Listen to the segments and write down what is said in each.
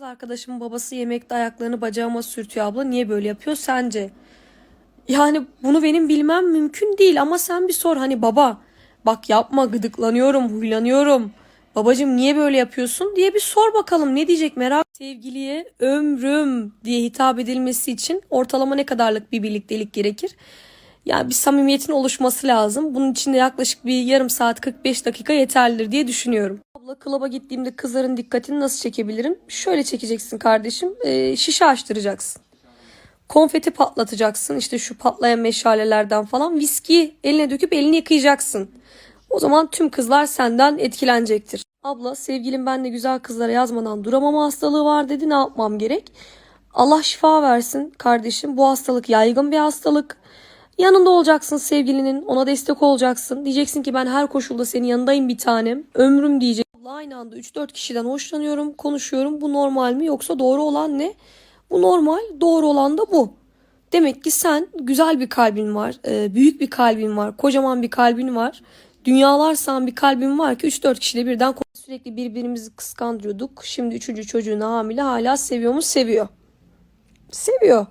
Kız arkadaşımın babası yemekte ayaklarını bacağıma sürtüyor abla. Niye böyle yapıyor sence? Yani bunu benim bilmem mümkün değil ama sen bir sor hani baba bak yapma gıdıklanıyorum huylanıyorum. Babacım niye böyle yapıyorsun diye bir sor bakalım ne diyecek merak. Sevgiliye ömrüm diye hitap edilmesi için ortalama ne kadarlık bir birliktelik gerekir? Yani bir samimiyetin oluşması lazım. Bunun için de yaklaşık bir yarım saat 45 dakika yeterlidir diye düşünüyorum. Abla klaba gittiğimde kızların dikkatini nasıl çekebilirim? Şöyle çekeceksin kardeşim. Ee, şişe açtıracaksın. Konfeti patlatacaksın. İşte şu patlayan meşalelerden falan. Viski eline döküp elini yıkayacaksın. O zaman tüm kızlar senden etkilenecektir. Abla sevgilim ben de güzel kızlara yazmadan duramama hastalığı var dedi. Ne yapmam gerek? Allah şifa versin kardeşim. Bu hastalık yaygın bir hastalık. Yanında olacaksın sevgilinin. Ona destek olacaksın. Diyeceksin ki ben her koşulda senin yanındayım bir tanem. Ömrüm diyecek. Abla aynı anda 3-4 kişiden hoşlanıyorum, konuşuyorum. Bu normal mi yoksa doğru olan ne? Bu normal, doğru olan da bu. Demek ki sen güzel bir kalbin var, e, büyük bir kalbin var, kocaman bir kalbin var. Dünyalar san bir kalbin var ki 3-4 kişiyle birden sürekli birbirimizi kıskandırıyorduk. Şimdi üçüncü çocuğunu hamile hala seviyor mu? Seviyor. Seviyor.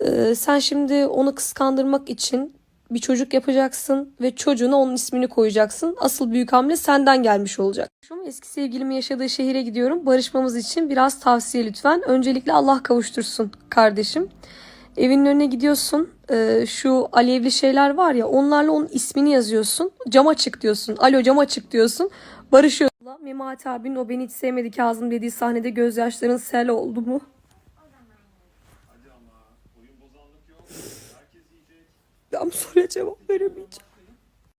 Ee, sen şimdi onu kıskandırmak için bir çocuk yapacaksın ve çocuğuna onun ismini koyacaksın. Asıl büyük hamle senden gelmiş olacak. Şu eski sevgilimin yaşadığı şehire gidiyorum. Barışmamız için biraz tavsiye lütfen. Öncelikle Allah kavuştursun kardeşim. Evinin önüne gidiyorsun. Ee, şu alevli şeyler var ya onlarla onun ismini yazıyorsun. Cama çık diyorsun. Alo cama çık diyorsun. Barışıyorsun. Memati abinin o beni hiç sevmedi Kazım dediği sahnede gözyaşların sel oldu mu? Bu soruya cevap veremeyeceğim.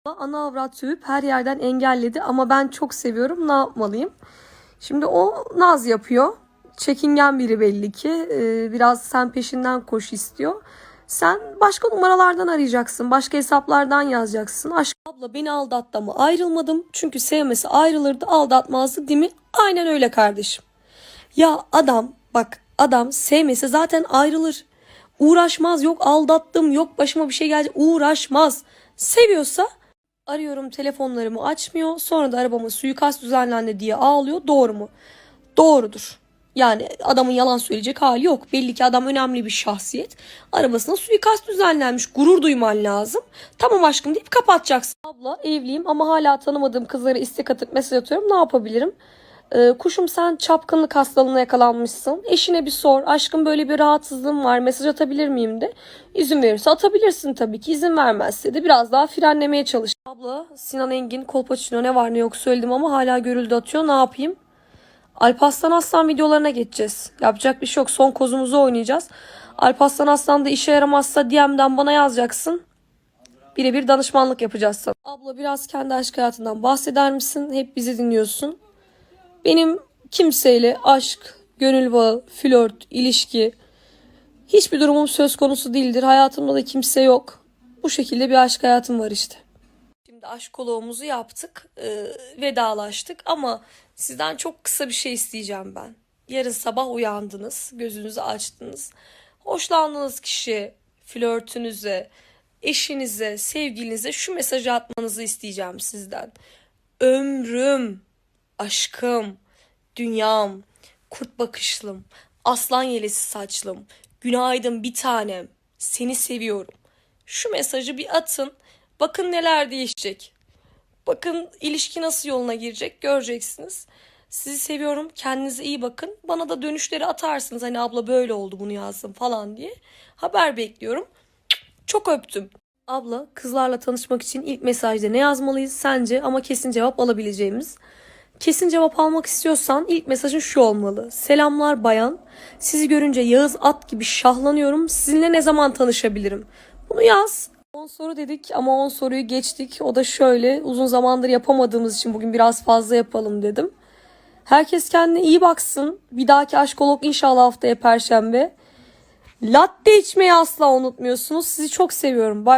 Ana avrat sövüp her yerden engelledi ama ben çok seviyorum ne yapmalıyım? Şimdi o naz yapıyor. Çekingen biri belli ki. Ee, biraz sen peşinden koş istiyor. Sen başka numaralardan arayacaksın. Başka hesaplardan yazacaksın. Aşk abla beni aldattı ama ayrılmadım. Çünkü sevmesi ayrılırdı aldatmazdı değil mi? Aynen öyle kardeşim. Ya adam bak adam sevmese zaten ayrılır. Uğraşmaz yok aldattım yok başıma bir şey gelecek uğraşmaz. Seviyorsa arıyorum telefonlarımı açmıyor sonra da arabama suikast düzenlendi diye ağlıyor doğru mu? Doğrudur. Yani adamın yalan söyleyecek hali yok. Belli ki adam önemli bir şahsiyet. Arabasına suikast düzenlenmiş. Gurur duyman lazım. Tamam aşkım deyip kapatacaksın. Abla evliyim ama hala tanımadığım kızlara istek atıp mesaj atıyorum. Ne yapabilirim? Ee, kuşum sen çapkınlık hastalığına yakalanmışsın. Eşine bir sor. Aşkım böyle bir rahatsızlığım var. Mesaj atabilir miyim de. İzin verirse atabilirsin tabii ki. İzin vermezse de biraz daha frenlemeye çalış. Abla Sinan Engin Kolpaçino ne var ne yok söyledim ama hala görüldü atıyor. Ne yapayım? Alparslan Aslan videolarına geçeceğiz. Yapacak bir şey yok. Son kozumuzu oynayacağız. Alparslan Aslan da işe yaramazsa DM'den bana yazacaksın. Birebir danışmanlık yapacağız sana. Abla biraz kendi aşk hayatından bahseder misin? Hep bizi dinliyorsun. Benim kimseyle aşk, gönül bağı, flört, ilişki hiçbir durumum söz konusu değildir. Hayatımda da kimse yok. Bu şekilde bir aşk hayatım var işte. Şimdi aşkoloğumuzu yaptık, e, vedalaştık ama sizden çok kısa bir şey isteyeceğim ben. Yarın sabah uyandınız, gözünüzü açtınız. Hoşlandığınız kişi, flörtünüze, eşinize, sevgilinize şu mesajı atmanızı isteyeceğim sizden. Ömrüm, aşkım, dünyam, kurt bakışlım, aslan yelesi saçlım, günaydın bir tanem, seni seviyorum. Şu mesajı bir atın, bakın neler değişecek. Bakın ilişki nasıl yoluna girecek göreceksiniz. Sizi seviyorum, kendinize iyi bakın. Bana da dönüşleri atarsınız hani abla böyle oldu bunu yazdım falan diye. Haber bekliyorum. Çok öptüm. Abla kızlarla tanışmak için ilk mesajda ne yazmalıyız sence ama kesin cevap alabileceğimiz. Kesin cevap almak istiyorsan ilk mesajın şu olmalı. Selamlar bayan. Sizi görünce Yağız at gibi şahlanıyorum. Sizinle ne zaman tanışabilirim? Bunu yaz. 10 soru dedik ama 10 soruyu geçtik. O da şöyle uzun zamandır yapamadığımız için bugün biraz fazla yapalım dedim. Herkes kendine iyi baksın. Bir dahaki aşkolog inşallah haftaya perşembe. Latte içmeyi asla unutmuyorsunuz. Sizi çok seviyorum. Bay